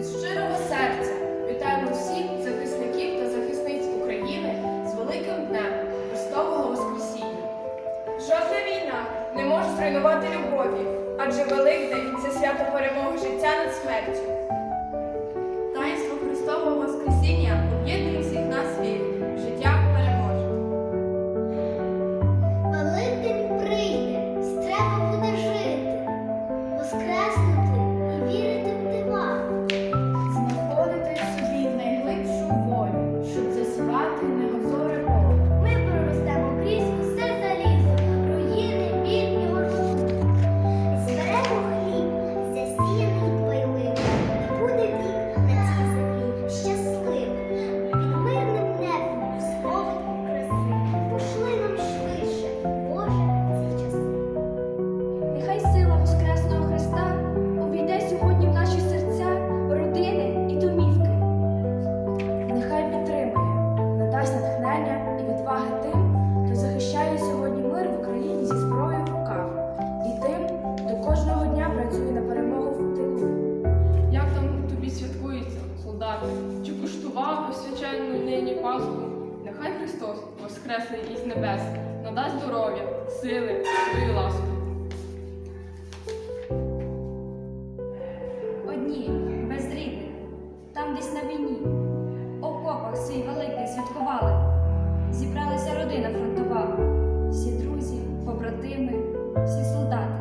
Від щирого серця вітаємо всіх захисників та захисниць України з великим днем Христового Воскресіння. Жодна війна не може зруйнувати любові, адже Великдень це свято перемоги життя над смертю. Нині Пасху? Нехай Христос, воскреслий із небес, надасть здоров'я, сили, свою ласку. Одні, без рідних, там десь на війні, окопах свій великий святкували. Зібралася родина фронтова, всі друзі, побратими, всі солдати.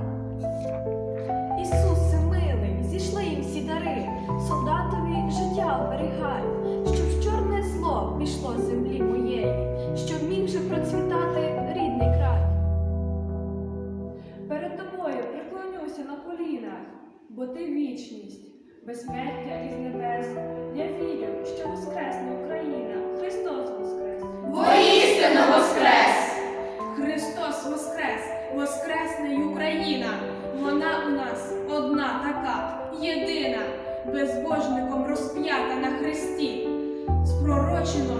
Ісусе милий, зійшли їм всі дари, солдатові життя оберігай, бо ти вічність, безсмертя із небес. Я вірю, що воскресне Україна, Христос воскрес! Воістину воскрес! Христос воскрес, воскресне Україна. Вона у нас одна така, єдина, безбожником розп'ята на хресті, з пророченою